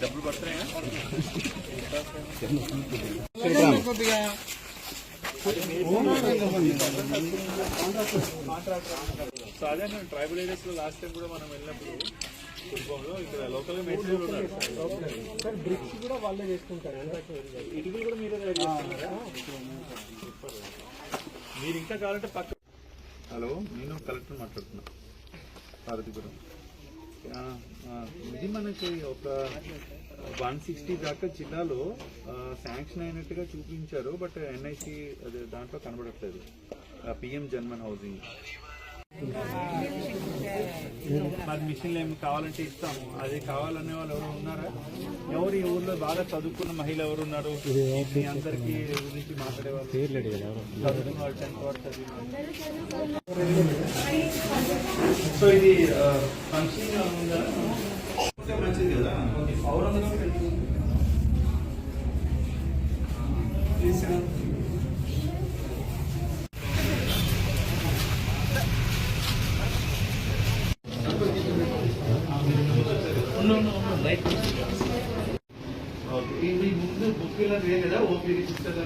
డబ్బులు పడుతున్నాయా సో అదే ట్రైబల్ ఏరియాస్లో లాస్ట్ టైం కూడా మనం వెళ్ళినప్పుడు కుటుంబంలో ఇక్కడ లోకల్ మెటీరియల్ ఉన్నారు సార్ బ్రిక్స్ కూడా వాళ్ళే చేసుకుంటారు ఇటుకలు కూడా మీరే మీరు ఇంకా కావాలంటే పక్క హలో నేను కలెక్టర్ మాట్లాడుతున్నా. పార్వతీపురం. ఇది మనకి ఒక వన్ సిక్స్టీ దాకా జిల్లాలో శాంక్షన్ అయినట్టుగా చూపించారు బట్ ఎన్ఐసి అదే దాంట్లో కనబడట్లేదు. PM Janman housing. మరి మిషన్లు ఏమి కావాలంటే ఇస్తాము. అది కావాలనే వాళ్ళు ఎవరు ఉన్నారా? ఎవరు ఈ ఊర్లో బాగా చదువుకున్న మహిళ ఎవరు ఉన్నారు? మీ అందరికి గురించి మాట్లాడేవాళ్ళు? చదువుకున్న వాళ్ళు టెన్త్ వరకు చదివిన వాళ్ళు. సో ఇది ఫంక్షన్ ఉందా? మంచిది కదా. ఔరంగాబాద్ ఇది ముందు బుక్ ఇలా లేదా ఓపీడీ సిస్టర్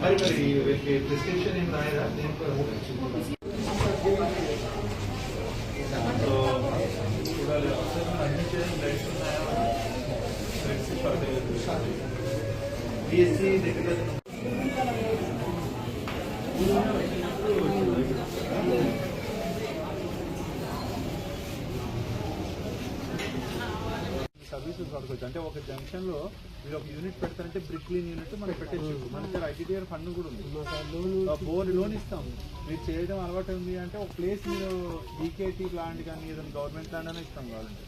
మరి మరి వీళ్ళకి ప్రిస్క్రిప్షన్ ఏం రాయరా దేనికి సో చూడాలి అడ్మిట్ చేయడం రైట్స్ ఉన్నాయా రైట్స్ పర్లేదు బిఎస్సి దగ్గర సర్వీసెస్ వాడుకోవచ్చు. అంటే ఒక జంక్షన్లో మీరు ఒక యూనిట్ పెడతారంటే బ్రిక్ క్లీన్ యూనిట్ మనం పెట్టచ్చు మన దగ్గర ఐటీడీఆర్ ఫండ్ కూడా ఉంది. బోర్ లోన్ ఇస్తాం మీరు చేయడం అలవాటు ఉంది అంటే ఒక ప్లేస్ మీరు డీకేటీ ప్లాంట్ కానీ ఏదైనా గవర్నమెంట్ ప్లాంట్ అయినా ఇస్తాం కావాలంటే.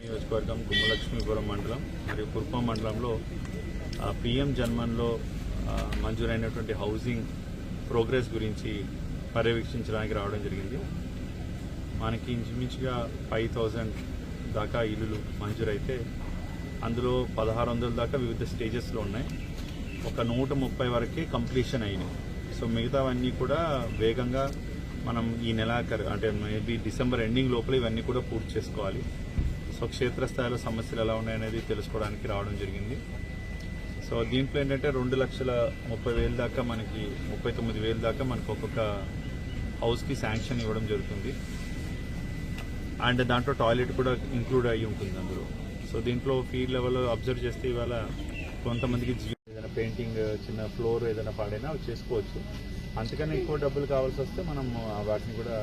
నియోజకవర్గం గుమ్మలక్ష్మీపురం మండలం మరియు కుర్పం మండలంలో పిఎం జన్మన్లో మంజూరైనటువంటి హౌసింగ్ ప్రోగ్రెస్ గురించి పర్యవేక్షించడానికి రావడం జరిగింది. మనకి ఇంచుమించుగా ఫైవ్ థౌజండ్ దాకా ఇల్లులు మంజూరైతే అందులో పదహారు వందల దాకా వివిధ స్టేజెస్లో ఉన్నాయి. ఒక నూట ముప్పై వరకే కంప్లీషన్ అయినాయి. సో మిగతావన్నీ కూడా వేగంగా మనం ఈ నెలాఖరు అంటే మేబీ డిసెంబర్ ఎండింగ్ లోపల ఇవన్నీ కూడా పూర్తి చేసుకోవాలి. సో క్షేత్రస్థాయిలో సమస్యలు ఎలా ఉన్నాయనేది తెలుసుకోవడానికి రావడం జరిగింది. సో దీంట్లో ఏంటంటే రెండు లక్షల ముప్పై వేలు దాకా మనకి ముప్పై తొమ్మిది వేలు దాకా మనకు ఒక్కొక్క హౌస్కి శాంక్షన్ ఇవ్వడం జరుగుతుంది. అండ్ దాంట్లో టాయిలెట్ కూడా ఇంక్లూడ్ అయ్యి ఉంటుంది అందులో. సో దీంట్లో ఫీల్డ్ లెవెల్లో అబ్జర్వ్ చేస్తే ఇవాళ కొంతమందికి ఏదైనా పెయింటింగ్ చిన్న ఫ్లోర్ ఏదైనా పాడైనా చేసుకోవచ్చు. అంతకన్నా ఎక్కువ డబ్బులు కావాల్సి వస్తే మనం వాటిని కూడా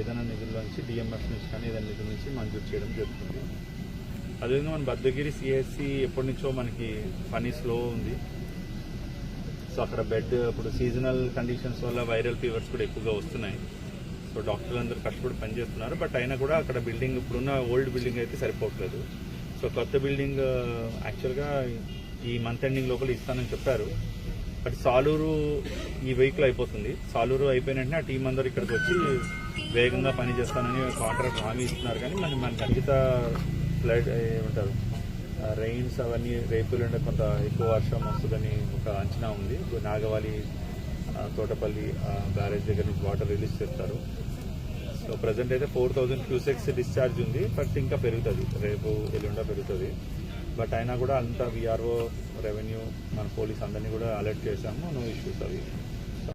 ఏదైనా నిధుల నుంచి డిఎంఎఫ్ నుంచి కానీ ఏదైనా నిధుల నుంచి మంజూరు చేయడం జరుగుతుంది. అదేవిధంగా మన బద్దగిరి సిఎస్సి ఎప్పటి నుంచో మనకి పని స్లో ఉంది. సో అక్కడ బెడ్ ఇప్పుడు సీజనల్ కండిషన్స్ వల్ల వైరల్ ఫీవర్స్ కూడా ఎక్కువగా వస్తున్నాయి. సో డాక్టర్లు అందరూ కష్టపడి పనిచేస్తున్నారు. బట్ అయినా కూడా అక్కడ బిల్డింగ్ ఇప్పుడున్న ఓల్డ్ బిల్డింగ్ అయితే సరిపోవట్లేదు. సో కొత్త బిల్డింగ్ యాక్చువల్గా ఈ మంత్ ఎండింగ్ లోపల ఇస్తానని చెప్పారు. బట్ సాలూరు ఈ వెహికల్ అయిపోతుంది. సాలూరు అయిపోయిన వెంటనే ఆ టీం అందరూ ఇక్కడికి వచ్చి వేగంగా పని చేస్తానని కాంట్రాక్ట్ హామీ ఇస్తున్నారు. కానీ మరి మనకి మిగతా ఫ్లడ్ ఏమంటారు రెయిన్స్ అవన్నీ రేపులు ఉండే కొంత ఎక్కువ వర్షం వస్తుందని ఒక అంచనా ఉంది. నాగవాలి తోటపల్లి బ్యారేజ్ దగ్గర నుంచి వాటర్ రిలీజ్ చేస్తారు. సో ప్రజెంట్ అయితే ఫోర్ థౌజండ్ క్యూసెక్స్ డిశ్చార్జ్ ఉంది బట్ ఇంకా పెరుగుతుంది. రేపు ఎల్లుండా పెరుగుతుంది. బట్ అయినా కూడా అంతా విఆర్ఓ రెవెన్యూ మన పోలీస్ అందరినీ కూడా అలర్ట్ చేశాము. నో ఇష్యూస్ అవి.